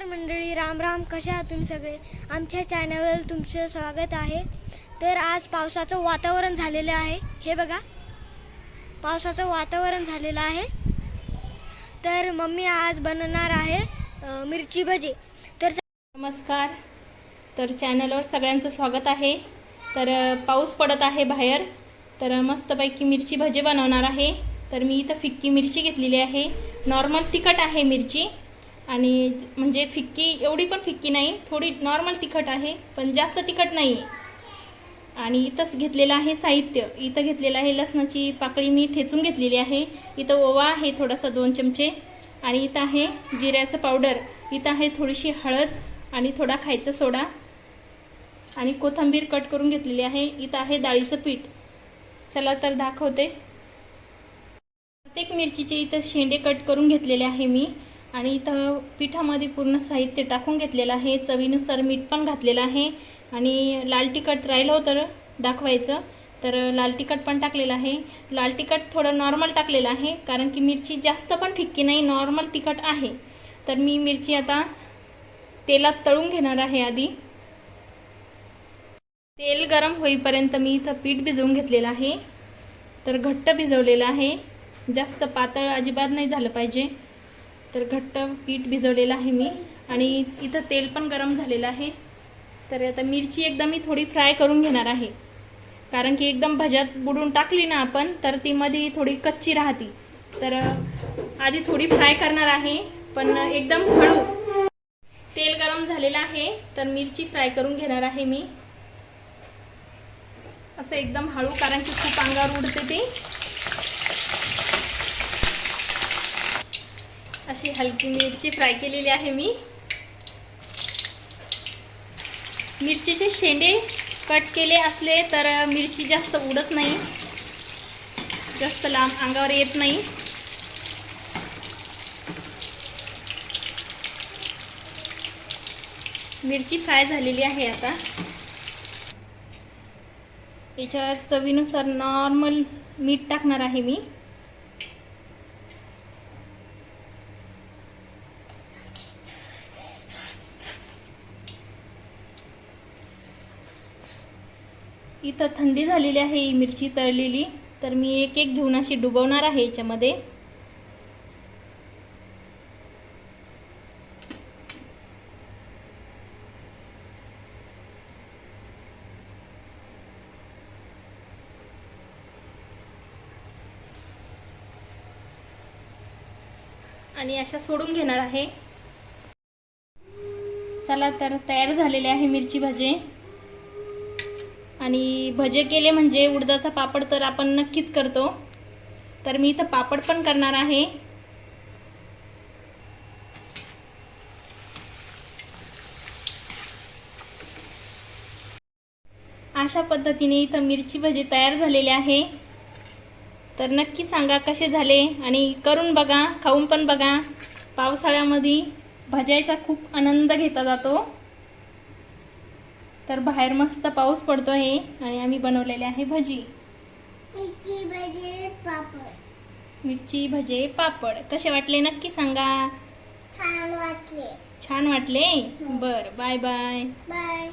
नमस्कार मंडळी राम राम कशा आहात तुम्ही सगळे? आमच्या चॅनलवर तुमचं स्वागत आहे. तर आज पावसाचं वातावरण झालेलं आहे. हे बघा. पावसाचं वातावरण झालेलं आहे. तर मम्मी आज बनवणार आहे मिरची भजी. तर नमस्कार. तर चॅनलवर सगळ्यांचं स्वागत आहे. तर पाऊस पडत आहे बाहेर. तर मस्तपैकी मिरची भजी बनवणार आहे. तर मी इथं फिक्की मिरची घेतलेली आहे. नॉर्मल तिखट आहे मिरची. आणि म्हणजे फिक्की एवढी पण फिक्की नाही थोडी नॉर्मल तिखट आहे पण जास्त तिखट नाही. आहे आणि इथंच घेतलेलं आहे साहित्य. इथं घेतलेलं आहे लसणाची पाकळी मी ठेचून घेतलेली आहे. इथं ओवा आहे थोडासा दोन चमचे. आणि इथं आहे जिऱ्याचं पावडर इथं आहे थोडीशी हळद आणि थोडा खायचा सोडा. आणि कोथिंबीर कट करून घेतलेली आहे. इथं आहे डाळीचं पीठ. चला तर दाखवते. प्रत्येक मिरचीचे इथं शेंडे कट करून घेतलेले आहे मी. आणि इथं पिठामध्ये पूर्ण साहित्य टाकून घेतलेलं आहे. चवीनुसार मीठ पण घातलेलं आहे. आणि लाल तिखट राहिलं होतं दाखवायचं. तर लाल तिखट पण टाकलेलं आहे. लाल तिखट थोडं नॉर्मल टाकलेलं आहे कारण की मिरची जास्त पण फिक्की नाही नॉर्मल तिखट आहे. तर मी मिरची आता तेलात तळून घेणार आहे आधी. तेल गरम होईपर्यंत मी इथं पीठ भिजवून घेतलेलं आहे. तर घट्ट भिजवलेलं आहे. जास्त पातळ अजिबात नाही झालं पाहिजे. तर घट्ट पीठ भिजवलेलं आहे मी. आणि इथं तेल पण गरम झालेलं आहे. तर आता मिरची एकदम मी थोडी फ्राय करून घेणार आहे. कारण की एकदम भज्यात बुडून टाकली ना आपण तर ती मध्ये थोडी कच्ची राहते. तर आधी थोडी फ्राय करणार आहे पण एकदम हळू. तेल गरम झालेलं आहे तर मिरची फ्राय करून घेणार आहे मी. असं एकदम हळू कारण की खूप अंगावर उडते ते. अशी हलकी मिरची फ्राय केलेली आहे मी. मिरचीचे शेंडे कट केले असले तर मिरची जास्त उडत नाही. जास्त लांब अंगावर येत नाही. मिरची फ्राय झालेली आहे आता. याच्यावर चवीनुसार नॉर्मल मीठ टाकणार आहे मी. इथं थंडी झालेली आहे ही मिरची तळलेली. तर मी एक एक घेऊन अशी डुबवणार आहे याच्यामध्ये. आणि अशा सोडून घेणार आहे. चला तर तयार झालेले आहे मिरची भाजी. आणि भजे केले म्हणजे उडदाचा पापड तर आपण नक्कीच करतो. तर मी इथं पापड पण करणार आहे. अशा पद्धतीने इथं मिरची भजी तयार झालेली आहे. तर नक्की सांगा कसे झाले आणि करून बघा खाऊन पण बघा. पावसाळ्यामध्ये भजायचा खूप आनंद घेता जातो. तर बाहेर मस्त पाऊस पडतो आहे आणि आम्ही बनवलेले आहे भजी. मिरची भजी पापड. मिरची भजे पापड. कसे वाटले नक्की सांगा. छान वाटले. छान वाटले? बरं बाय बाय. बाय.